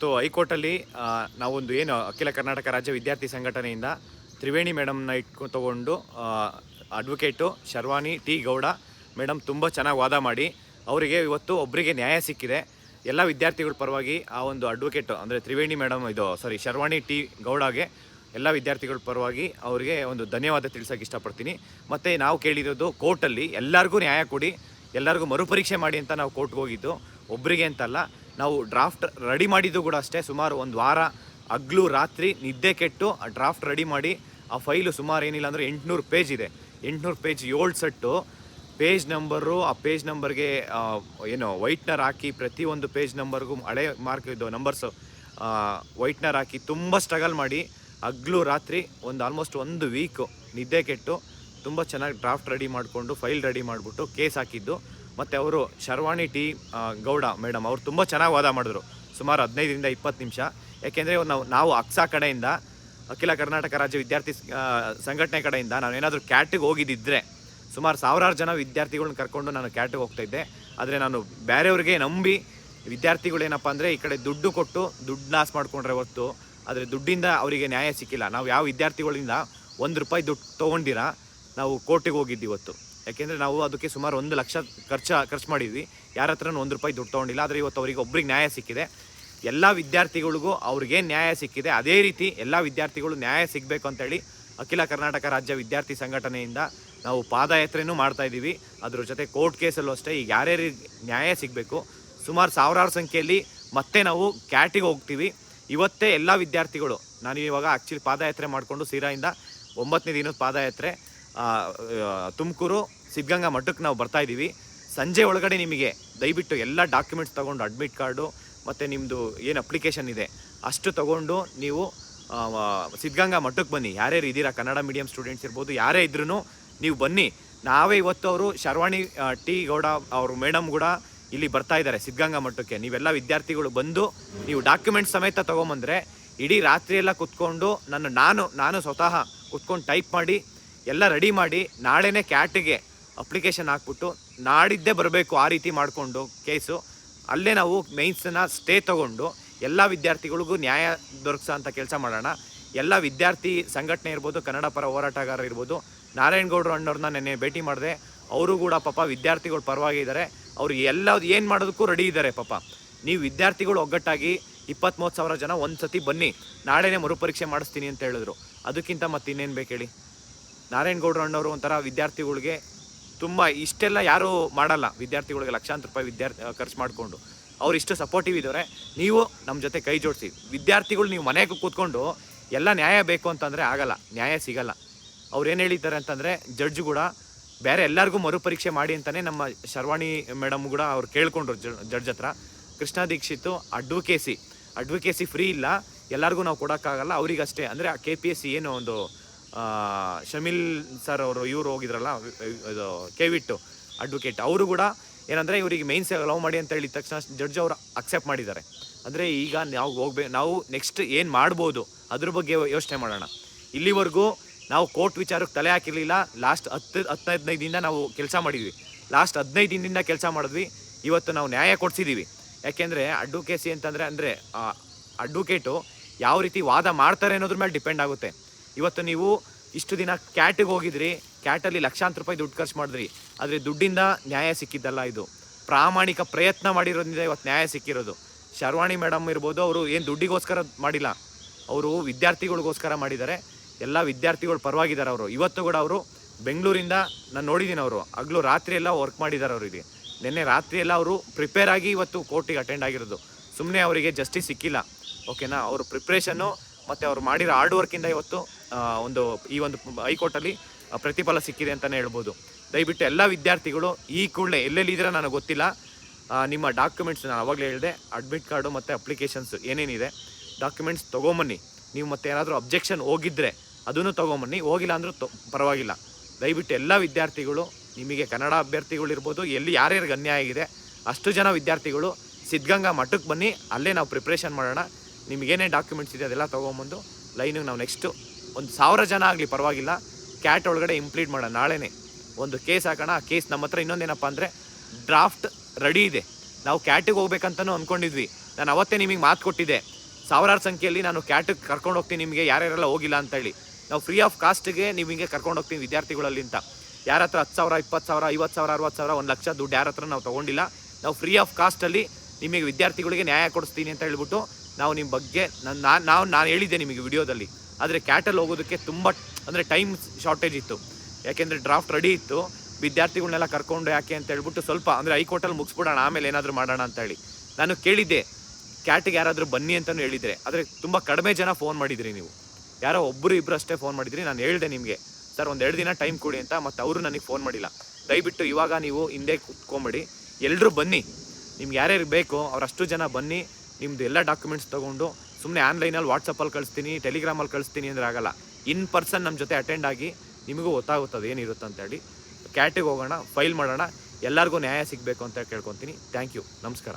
So ಹೈಕೋರ್ಟಲ್ಲಿ ನಾವೊಂದು ಏನು ಅಖಿಲ ಕರ್ನಾಟಕ ರಾಜ್ಯ ವಿದ್ಯಾರ್ಥಿ ಸಂಘಟನೆಯಿಂದ ತ್ರಿವೇಣಿ ಮೇಡಮ್ನ ಇಟ್ಕೊ ತಗೊಂಡು advocate Sharvani T Gowda madam ತುಂಬ ಚೆನ್ನಾಗಿ ವಾದ ಮಾಡಿ, ಅವರಿಗೆ ಇವತ್ತು ಒಬ್ಬರಿಗೆ ನ್ಯಾಯ ಸಿಕ್ಕಿದೆ. ಎಲ್ಲ ವಿದ್ಯಾರ್ಥಿಗಳ ಪರವಾಗಿ ಆ ಒಂದು ಅಡ್ವೊಕೇಟು ಅಂದರೆ ತ್ರಿವೇಣಿ ಮೇಡಮ್ ಇದು ಸಾರಿ ಶರ್ವಾಣಿ ಟಿ ಗೌಡಗೆ ಎಲ್ಲ ವಿದ್ಯಾರ್ಥಿಗಳ ಪರವಾಗಿ ಅವರಿಗೆ ಒಂದು ಧನ್ಯವಾದ ತಿಳಿಸೋಕೆ ಇಷ್ಟಪಡ್ತೀನಿ. ಮತ್ತು ನಾವು ಕೇಳಿರೋದು ಕೋರ್ಟಲ್ಲಿ ಎಲ್ಲರಿಗೂ ನ್ಯಾಯ ಕೊಡಿ, ಎಲ್ಲರಿಗೂ ಮರುಪರೀಕ್ಷೆ ಮಾಡಿ ಅಂತ ನಾವು ಕೋರ್ಟ್ಗೆ ಹೋಗಿದ್ದು ಒಬ್ಬರಿಗೆ ಅಂತಲ್ಲ ನಾವು ಡ್ರಾಫ್ಟ್ ರೆಡಿ ಮಾಡಿದ್ದು ಕೂಡ ಅಷ್ಟೇ. ಸುಮಾರು ಒಂದು ವಾರ ಹಗ್ಲು ರಾತ್ರಿ ನಿದ್ದೆ ಕೆಟ್ಟು ಆ ಡ್ರಾಫ್ಟ್ ರೆಡಿ ಮಾಡಿ ಆ ಫೈಲು ಸುಮಾರು ಏನಿಲ್ಲ ಅಂದರೆ ಎಂಟುನೂರು ಪೇಜ್ ಇದೆ. ಎಂಟುನೂರು ಪೇಜ್ ಏಳು ಸೆಟ್ಟು. ಪೇಜ್ ನಂಬರು, ಆ ಪೇಜ್ ನಂಬರ್ಗೆ ಏನು ವೈಟ್ನರ್ ಹಾಕಿ ಪ್ರತಿಯೊಂದು ಪೇಜ್ ನಂಬರ್ಗೂ ಹಳೆ ಮಾರ್ಕ್ ಇದು ನಂಬರ್ಸು ವೈಟ್ನರ್ ಹಾಕಿ ತುಂಬ ಸ್ಟ್ರಗಲ್ ಮಾಡಿ ಹಗ್ಲು ರಾತ್ರಿ ಒಂದು ಆಲ್ಮೋಸ್ಟ್ ಒಂದು ವೀಕು ನಿದ್ದೆ ಕೆಟ್ಟು ತುಂಬ ಚೆನ್ನಾಗಿ ಡ್ರಾಫ್ಟ್ ರೆಡಿ ಮಾಡಿಕೊಂಡು ಫೈಲ್ ರೆಡಿ ಮಾಡಿಬಿಟ್ಟು ಕೇಸ್ ಹಾಕಿದ್ದು. ಮತ್ತು ಅವರು ಶರ್ವಾಣಿ ಟಿ ಗೌಡ ಮೇಡಮ್ ಅವರು ತುಂಬ ಚೆನ್ನಾಗಿ ವಾದ ಮಾಡಿದ್ರು. ಸುಮಾರು ಹದಿನೈದರಿಂದ ಇಪ್ಪತ್ತು ನಿಮಿಷ. ಯಾಕೆಂದರೆ ನಾವು ನಾವು ಅಕ್ಸಾ ಕಡೆಯಿಂದ, ಅಖಿಲ ಕರ್ನಾಟಕ ರಾಜ್ಯ ವಿದ್ಯಾರ್ಥಿ ಸಂಘಟನೆ ಕಡೆಯಿಂದ ನಾವೇನಾದರೂ ಕ್ಯಾಟಿಗೆ ಹೋಗಿದ್ದಿದ್ರೆ, ಸುಮಾರು ಸಾವಿರಾರು ಜನ ವಿದ್ಯಾರ್ಥಿಗಳನ್ನ ಕರ್ಕೊಂಡು ನಾನು ಕ್ಯಾಟಿಗೆ ಹೋಗ್ತಾ ಇದ್ದೆ. ಆದರೆ ನಾನು ಬೇರೆಯವ್ರಿಗೆ ನಂಬಿ ವಿದ್ಯಾರ್ಥಿಗಳು ಏನಪ್ಪ ಅಂದರೆ ಈ ಕಡೆ ದುಡ್ಡು ಕೊಟ್ಟು ದುಡ್ಡು ಲಾಸ್ ಮಾಡಿಕೊಂಡ್ರೆ ಹೊತ್ತು ಆದರೆ ದುಡ್ಡಿಂದ ಅವರಿಗೆ ನ್ಯಾಯ ಸಿಕ್ಕಿಲ್ಲ. ನಾವು ಯಾವ ವಿದ್ಯಾರ್ಥಿಗಳಿಂದ ಒಂದು ರೂಪಾಯಿ ದುಡ್ಡು ತೊಗೊಂಡಿರ, ನಾವು ಕೋರ್ಟಿಗೆ ಹೋಗಿದ್ದು ಇವತ್ತು. ಯಾಕೆಂದರೆ ನಾವು ಅದಕ್ಕೆ ಸುಮಾರು ಒಂದು ಲಕ್ಷ ಖರ್ಚು ಖರ್ಚು ಮಾಡಿದ್ವಿ. ಯಾರ ಹತ್ರನೂ ಒಂದು ರೂಪಾಯಿ ದುಡ್ಡು ತೊಗೊಂಡಿಲ್ಲ. ಆದರೆ ಇವತ್ತು ಅವರಿಗೆ ಒಬ್ರಿಗೆ ನ್ಯಾಯ ಸಿಕ್ಕಿದೆ. ಎಲ್ಲ ವಿದ್ಯಾರ್ಥಿಗಳಿಗೂ ಅವ್ರಿಗೆ ನ್ಯಾಯ ಸಿಕ್ಕಿದೆ. ಅದೇ ರೀತಿ ಎಲ್ಲ ವಿದ್ಯಾರ್ಥಿಗಳು ನ್ಯಾಯ ಸಿಗಬೇಕು ಅಂತೇಳಿ ಅಖಿಲ ಕರ್ನಾಟಕ ರಾಜ್ಯ ವಿದ್ಯಾರ್ಥಿ ಸಂಘಟನೆಯಿಂದ ನಾವು ಪಾದಯಾತ್ರೆಯೂ ಮಾಡ್ತಾ ಇದ್ದೀವಿ. ಅದ್ರ ಜೊತೆ ಕೋರ್ಟ್ ಕೇಸಲ್ಲೂ ಅಷ್ಟೇ ಈಗ ಯಾರ್ಯಾರಿಗೆ ನ್ಯಾಯ ಸಿಗಬೇಕು, ಸುಮಾರು ಸಾವಿರಾರು ಸಂಖ್ಯೆಯಲ್ಲಿ ಮತ್ತೆ ನಾವು ಕ್ಯಾಟಿಗೆ ಹೋಗ್ತೀವಿ. ಇವತ್ತೇ ಎಲ್ಲ ವಿದ್ಯಾರ್ಥಿಗಳು, ನಾನು ಇವಾಗ ಆ್ಯಕ್ಚುಲಿ ಪಾದಯಾತ್ರೆ ಮಾಡಿಕೊಂಡು ಸೀರಾಯಿಂದ ಒಂಬತ್ತನೇ ದಿನದ ಪಾದಯಾತ್ರೆ ತುಮಕೂರು, ಸಿದ್ಧಗಂಗಾ ಮಠಕ್ಕೆ ನಾವು ಬರ್ತಾ ಇದ್ದೀವಿ. ಸಂಜೆ ಒಳಗಡೆ ನಿಮಗೆ ದಯವಿಟ್ಟು ಎಲ್ಲ ಡಾಕ್ಯುಮೆಂಟ್ಸ್ ತೊಗೊಂಡು ಅಡ್ಮಿಟ್ ಕಾರ್ಡು, ಮತ್ತು ನಿಮ್ಮದು ಏನು ಅಪ್ಲಿಕೇಶನ್ ಇದೆ, ಅಷ್ಟು ತೊಗೊಂಡು ನೀವು ಸಿದ್ಧಗಂಗಾ ಮಠಕ್ಕೆ ಬನ್ನಿ. ಯಾರ್ಯಾರು ಇದ್ದೀರಾ? ಕನ್ನಡ ಮೀಡಿಯಂ ಸ್ಟೂಡೆಂಟ್ಸ್ ಇರ್ಬೋದು, ಯಾರೇ ಇದ್ರೂ ನೀವು ಬನ್ನಿ. ನಾವೇ ಇವತ್ತು ಅವರು ಶರ್ವಾಣಿ ಟಿ ಗೌಡ ಅವರು ಮೇಡಮ್ ಕೂಡ ಇಲ್ಲಿ ಬರ್ತಾ ಇದ್ದಾರೆ ಸಿದ್ಧಗಂಗಾ ಮಠಕ್ಕೆ. ನೀವೆಲ್ಲ ವಿದ್ಯಾರ್ಥಿಗಳು ಬಂದು ನೀವು ಡಾಕ್ಯುಮೆಂಟ್ಸ್ ಸಮೇತ ತೊಗೊಂಬಂದರೆ ಇಡೀ ರಾತ್ರಿ ಎಲ್ಲ ಕುತ್ಕೊಂಡು ನನ್ನ ನಾನು ನಾನು ಸ್ವತಃ ಕುತ್ಕೊಂಡು ಟೈಪ್ ಮಾಡಿ ಎಲ್ಲ ರೆಡಿ ಮಾಡಿ ನಾಳೆನೇ ಕ್ಯಾಟಿಗೆ ಅಪ್ಲಿಕೇಶನ್ ಹಾಕ್ಬಿಟ್ಟು ನಾಡಿದ್ದೇ ಬರಬೇಕು ಆ ರೀತಿ ಮಾಡಿಕೊಂಡು ಕೇಸು ಅಲ್ಲೇ ನಾವು ಮೇನ್ಸನ್ನ ಸ್ಟೇ ತಗೊಂಡು ಎಲ್ಲ ವಿದ್ಯಾರ್ಥಿಗಳಿಗೂ ನ್ಯಾಯ ದೊರಕಿಸೋ ಅಂತ ಕೆಲಸ ಮಾಡೋಣ. ಎಲ್ಲ ವಿದ್ಯಾರ್ಥಿ ಸಂಘಟನೆ ಇರ್ಬೋದು, ಕನ್ನಡ ಪರ ಹೋರಾಟಗಾರರು ಇರ್ಬೋದು ನಾರಾಯಣಗೌಡರು ಅಣ್ಣವ್ರನ್ನ ನೆನ್ನೆ ಭೇಟಿ ಮಾಡಿದೆ. ಅವರು ಕೂಡ ಪಾಪ ವಿದ್ಯಾರ್ಥಿಗಳು ಪರವಾಗಿ ಇದ್ದಾರೆ ಅವರು ಎಲ್ಲ ಏನು ಮಾಡೋದಕ್ಕೂ ರೆಡಿ ಇದ್ದಾರೆ ಪಾಪ. ನೀವು ವಿದ್ಯಾರ್ಥಿಗಳು ಒಗ್ಗಟ್ಟಾಗಿ ಇಪ್ಪತ್ತ್ಮೂವತ್ತು ಸಾವಿರ ಜನ ಒಂದು ಸತಿ ಬನ್ನಿ. ನಾಳೆನೇ ಮರುಪರೀಕ್ಷೆ ಮಾಡಿಸ್ತೀನಿ ಅಂತ ಹೇಳಿದ್ರು. ಅದಕ್ಕಿಂತ ಮತ್ತೆ ಇನ್ನೇನು ಬೇಕು ಹೇಳಿ? ನಾರಾಯಣಗೌಡರು ಅಣ್ಣವರು ಒಂಥರ ವಿದ್ಯಾರ್ಥಿಗಳಿಗೆ ತುಂಬ ಇಷ್ಟೆಲ್ಲ ಯಾರೂ ಮಾಡಲ್ಲ. ವಿದ್ಯಾರ್ಥಿಗಳಿಗೆ ಲಕ್ಷಾಂತರ ರೂಪಾಯಿ ವಿದ್ಯಾರ್ಥಿ ಖರ್ಚು ಮಾಡಿಕೊಂಡು. ಅವ್ರು ಇಷ್ಟು ಸಪೋರ್ಟಿವ್ ಇದ್ದಾರೆ ನೀವು ನಮ್ಮ ಜೊತೆ ಕೈ ಜೋಡಿಸಿ. ವಿದ್ಯಾರ್ಥಿಗಳು ನೀವು ಮನೆಗೆ ಕೂತ್ಕೊಂಡು ಎಲ್ಲ ನ್ಯಾಯ ಬೇಕು ಅಂತಂದರೆ ಆಗಲ್ಲ. ನ್ಯಾಯ ಸಿಗಲ್ಲ. ಅವ್ರು ಏನು ಹೇಳಿದ್ದಾರೆ ಅಂತಂದರೆ, ಜಡ್ಜ್ ಕೂಡ ಬೇರೆ ಎಲ್ಲರಿಗೂ ಮರುಪರೀಕ್ಷೆ ಮಾಡಿ ಅಂತಲೇ ನಮ್ಮ ಶರ್ವಾಣಿ ಮೇಡಮ್ ಕೂಡ ಅವ್ರು ಕೇಳ್ಕೊಂಡ್ರು ಜಡ್ಜ್ ಹತ್ರ. Krishna Dixit, advocacy. Advocacy free ಇಲ್ಲ. ಎಲ್ಲರಿಗೂ ನಾವು ಕೊಡೋಕ್ಕಾಗಲ್ಲ. ಅವರಿಗಷ್ಟೇ. ಅಂದರೆ ಆ ಕೆ ಪಿ ಎಸ್ ಸಿ ಏನು ಒಂದು ಶಮಿಲ್ ಸರ್ ಅವರು ಇವರು ಹೋಗಿದ್ರಲ್ಲ, ಇದು ಕೆವಿಟ್ಟು ಅಡ್ವೊಕೇಟ್ ಅವರು ಕೂಡ ಏನಂದರೆ ಇವರಿಗೆ ಮೈನ್ಸ್ ಲವ್ ಮಾಡಿ ಅಂತ ಹೇಳಿದ ತಕ್ಷಣ ಜಡ್ಜ್ ಅವರು ಅಕ್ಸೆಪ್ಟ್ ಮಾಡಿದ್ದಾರೆ. ಅಂದರೆ ಈಗ ನಾವು ಹೋಗ್ಬೇಕು ನಾವು ನೆಕ್ಸ್ಟ್ ಏನು ಮಾಡ್ಬೋದು ಅದ್ರ ಬಗ್ಗೆ ಯೋಚನೆ ಮಾಡೋಣ. ಇಲ್ಲಿವರೆಗೂ ನಾವು ಕೋರ್ಟ್ ವಿಚಾರಕ್ಕೆ ತಲೆ ಹಾಕಿರಲಿಲ್ಲ. ಲಾಸ್ಟ್ ಹತ್ತು ಹದಿನೈದು ದಿನ ನಾವು ಕೆಲಸ ಮಾಡಿದ್ವಿ. ಲಾಸ್ಟ್ ಹದಿನೈದು ದಿನದಿಂದ ಕೆಲಸ ಮಾಡಿದ್ವಿ. ಇವತ್ತು ನಾವು ನ್ಯಾಯ ಕೊಡಿಸಿದ್ದೀವಿ ಯಾಕೆಂದರೆ ಅಡ್ವೊಕೇಸಿ ಅಂತಂದರೆ ಅಂದರೆ ಅಡ್ವೊಕೇಟು ಯಾವ ರೀತಿ ವಾದ ಮಾಡ್ತಾರೆ ಅನ್ನೋದ್ರ ಮೇಲೆ ಡಿಪೆಂಡ್ ಆಗುತ್ತೆ. ಇವತ್ತು ನೀವು ಇಷ್ಟು ದಿನ ಕ್ಯಾಟಿಗೆ ಹೋಗಿದ್ರಿ, ಕ್ಯಾಟಲ್ಲಿ ಲಕ್ಷಾಂತರ ರೂಪಾಯಿ ದುಡ್ಡು ಖರ್ಚು ಮಾಡಿದ್ರಿ, ಆದರೆ ದುಡ್ಡಿಂದ ನ್ಯಾಯ ಸಿಕ್ಕಿದ್ದಲ್ಲ ಇದು. ಪ್ರಾಮಾಣಿಕ ಪ್ರಯತ್ನ ಮಾಡಿರೋದ್ರಿಂದ ಇವತ್ತು ನ್ಯಾಯ ಸಿಕ್ಕಿರೋದು. ಶರ್ವಾಣಿ ಮೇಡಮ್ ಇರ್ಬೋದು, ಅವರು ಏನು ದುಡ್ಡಿಗೋಸ್ಕರ ಮಾಡಿಲ್ಲ. ಅವರು ವಿದ್ಯಾರ್ಥಿಗಳಿಗೋಸ್ಕರ ಮಾಡಿದ್ದಾರೆ. ಎಲ್ಲ ವಿದ್ಯಾರ್ಥಿಗಳು ಪರವಾಗಿದ್ದಾರೆ ಅವರು. ಇವತ್ತು ಕೂಡ ಅವರು ಬೆಂಗಳೂರಿಂದ ನಾನು ನೋಡಿದ್ದೀನಿ ಅವರು. ಹಗಲು ರಾತ್ರಿ ಎಲ್ಲ ವರ್ಕ್ ಮಾಡಿದ್ದಾರೆ ಅವರಿಗೆ ನಿನ್ನೆ ರಾತ್ರಿ ಎಲ್ಲ ಅವರು ಪ್ರಿಪೇರ್ ಆಗಿ ಇವತ್ತು ಕೋರ್ಟಿಗೆ ಅಟೆಂಡ್ ಆಗಿರೋದು. ಸುಮ್ಮನೆ ಅವರಿಗೆ ಜಸ್ಟಿಸ್ ಸಿಕ್ಕಿಲ್ಲ. ಓಕೆನಾ ಅವರು ಪ್ರಿಪ್ರೇಷನ್ನು ಮತ್ತು ಅವರು ಮಾಡಿರೋ ಹಾರ್ಡ್ ವರ್ಕಿಂದ ಇವತ್ತು ಒಂದು ಈ ಒಂದು ಹೈಕೋರ್ಟಲ್ಲಿ ಪ್ರತಿಫಲ ಸಿಕ್ಕಿದೆ ಅಂತಲೇ ಹೇಳ್ಬೋದು. ದಯವಿಟ್ಟು ಎಲ್ಲ ವಿದ್ಯಾರ್ಥಿಗಳು ಈ ಕೂಡಲೇ ಎಲ್ಲೆಲ್ಲಿ ಇದ್ರೆ ನನಗೆ ಗೊತ್ತಿಲ್ಲ. ನಿಮ್ಮ ಡಾಕ್ಯುಮೆಂಟ್ಸ್ ನಾನು ಅವಾಗಲೇ ಹೇಳಿದೆ, ಅಡ್ಮಿಟ್ ಕಾರ್ಡು ಮತ್ತು ಅಪ್ಲಿಕೇಶನ್ಸ್ ಏನೇನಿದೆ, ಡಾಕ್ಯುಮೆಂಟ್ಸ್ ತೊಗೊಂಬನ್ನಿ. ನೀವು ಮತ್ತೆ ಏನಾದರೂ ಅಬ್ಜೆಕ್ಷನ್ ಹೋಗಿದ್ದರೆ ಅದನ್ನು ತೊಗೊಂಬನ್ನಿ, ಹೋಗಿಲ್ಲ ಅಂದರೂ ತೊ, ಪರವಾಗಿಲ್ಲ. ದಯವಿಟ್ಟು ಎಲ್ಲ ವಿದ್ಯಾರ್ಥಿಗಳು, ನಿಮಗೆ ಕನ್ನಡ ಅಭ್ಯರ್ಥಿಗಳಿರ್ಬೋದು ಎಲ್ಲಿ ಯಾರ್ಯಾರಿಗೆ ಅನ್ಯಾಯ ಆಗಿದೆ, ಅಷ್ಟು ಜನ ವಿದ್ಯಾರ್ಥಿಗಳು ಸಿದ್ಧಗಂಗಾ ಮಠಕ್ಕೆ ಬನ್ನಿ, ಅಲ್ಲೇ ನಾವು ಪ್ರಿಪ್ರೇಷನ್ ಮಾಡೋಣ. ನಿಮಗೇನೇ ಡಾಕ್ಯುಮೆಂಟ್ಸ್ ಇದೆ ಅದೆಲ್ಲ ತೊಗೊಂಬಂದು ಲೈನಿಗೆ ನಾವು ನೆಕ್ಸ್ಟು ಒಂದು ಸಾವಿರ ಜನ ಆಗಲಿ ಪರವಾಗಿಲ್ಲ. ಕ್ಯಾಟ್ ಒಳಗಡೆ ಇಂಪ್ಲೀಟ್ ಮಾಡೋಣ. ನಾಳೆನೇ ಒಂದು ಕೇಸ್ ಹಾಕೋಣ. ಕೇಸ್ ನಮ್ಮ ಹತ್ರ ಇನ್ನೊಂದೇನಪ್ಪ ಅಂದರೆ ಡ್ರಾಫ್ಟ್ ರೆಡಿ ಇದೆ. ನಾವು ಕ್ಯಾಟಿಗೆ ಹೋಗ್ಬೇಕಂತಲೂ ಅಂದ್ಕೊಂಡಿದ್ವಿ ನಾನು ಅವತ್ತೇ ನಿಮಗೆ ಮಾತು ಕೊಟ್ಟಿದ್ದೆ. ಸಾವಿರಾರು ಸಂಖ್ಯೆಯಲ್ಲಿ ನಾನು ಕ್ಯಾಟಿಗೆ ಕರ್ಕೊಂಡು ಹೋಗ್ತೀನಿ ನಿಮಗೆ. ಯಾರ್ಯಾರೆಲ್ಲ ಹೋಗಿಲ್ಲ ಅಂತ ಹೇಳಿ. ನಾವು ಫ್ರೀ ಆಫ್ ಕಾಸ್ಟ್ಗೆ ನಿಮಗೆ ಕರ್ಕೊಂಡು ಹೋಗ್ತೀನಿ ವಿದ್ಯಾರ್ಥಿಗಳಲ್ಲಿ ಅಂತ. ಯಾರ ಹತ್ರ ಹತ್ತು ಸಾವಿರ, ಇಪ್ಪತ್ತು ಸಾವಿರ, ಐವತ್ತು ಸಾವಿರ, ಅರವತ್ತು ಸಾವಿರ, ಒಂದು ಲಕ್ಷ ದುಡ್ಡು ಯಾರ ಹತ್ರ ನಾವು ತೊಗೊಂಡಿಲ್ಲ. ನಾವು ಫ್ರೀ ಆಫ್ ಕಾಸ್ಟಲ್ಲಿ ನಿಮಗೆ ವಿದ್ಯಾರ್ಥಿಗಳಿಗೆ ನ್ಯಾಯ ಕೊಡಿಸ್ತೀನಿ ಅಂತ ಹೇಳ್ಬಿಟ್ಟು ನಾವು ನಿಮ್ಮ ಬಗ್ಗೆ ನಾನು ನಾವು ನಾನು ಹೇಳಿದ್ದೆ ನಿಮಗೆ ವಿಡಿಯೋದಲ್ಲಿ. ಆದರೆ ಕ್ಯಾಟಲ್ಲಿ ಹೋಗೋದಕ್ಕೆ ತುಂಬ ಅಂದರೆ ಟೈಮ್ ಶಾರ್ಟೇಜ್ ಇತ್ತು. ಯಾಕೆಂದರೆ ಡ್ರಾಫ್ಟ್ ರೆಡಿ ಇತ್ತು. ವಿದ್ಯಾರ್ಥಿಗಳನ್ನೆಲ್ಲ ಕರ್ಕೊಂಡು ಯಾಕೆ ಅಂತ ಹೇಳ್ಬಿಟ್ಟು ಸ್ವಲ್ಪ ಅಂದರೆ ಹೈಕೋರ್ಟಲ್ಲಿ ಮುಗಿಸ್ಬಿಡೋಣ, ಆಮೇಲೆ ಏನಾದರೂ ಮಾಡೋಣ ಅಂತ ಹೇಳಿ. ನಾನು ಕೇಳಿದ್ದೆ ಕ್ಯಾಟಿಗೆ ಯಾರಾದರೂ ಬನ್ನಿ ಅಂತಲೂ ಹೇಳಿದರೆ. ಆದರೆ ತುಂಬ ಕಡಿಮೆ ಜನ ಫೋನ್ ಮಾಡಿದ್ರಿ ನೀವು. ಯಾರೋ ಒಬ್ಬರು ಇಬ್ಬರು ಅಷ್ಟೇ ಫೋನ್ ಮಾಡಿದ್ರಿ, ನಾನು ಹೇಳಿದೆ ನಿಮಗೆ. ಸರ್, ಒಂದು ಎರಡು ದಿನ ಟೈಮ್ ಕೊಡಿ ಅಂತ, ಮತ್ತು ಅವರು ನನಗೆ ಫೋನ್ ಮಾಡಿಲ್ಲ. ದಯವಿಟ್ಟು ಇವಾಗ ನೀವು ಹಿಂದೆ ಕುತ್ಕೊಂಬೇಡಿ. ಎಲ್ಲರೂ ಬನ್ನಿ. ನಿಮ್ಗೆ ಯಾರ್ಯಾರು ಬೇಕೋ ಅವರಷ್ಟು ಜನ ಬನ್ನಿ. ನಿಮ್ಮದು ಎಲ್ಲ ಡಾಕ್ಯುಮೆಂಟ್ಸ್ ತೊಗೊಂಡು ಸುಮ್ಮನೆ ಆನ್ಲೈನಲ್ಲಿ ವಾಟ್ಸಪ್ಪಲ್ಲಿ ಕಳಿಸ್ತೀನಿ, ಟೆಲಿಗ್ರಾಮಲ್ಲಿ ಕಳಿಸ್ತೀನಿ ಅಂದರೆ ಆಗಲ್ಲ. ಇನ್ ಪರ್ಸನ್ ನಮ್ಮ ಜೊತೆ ಅಟೆಂಡ್ ಆಗಿ ನಿಮಗೂ ಗೊತ್ತಾಗುತ್ತದೆ ಏನಿರುತ್ತೆ ಅಂತೇಳಿ ಕ್ಯಾಟಿಗೆ ಹೋಗೋಣ ಫೈಲ್ ಮಾಡೋಣ, ಎಲ್ಲರಿಗೂ ನ್ಯಾಯ ಸಿಗಬೇಕು ಅಂತ ಕೇಳ್ಕೊತೀನಿ. ಥ್ಯಾಂಕ್ ಯು ನಮಸ್ಕಾರ.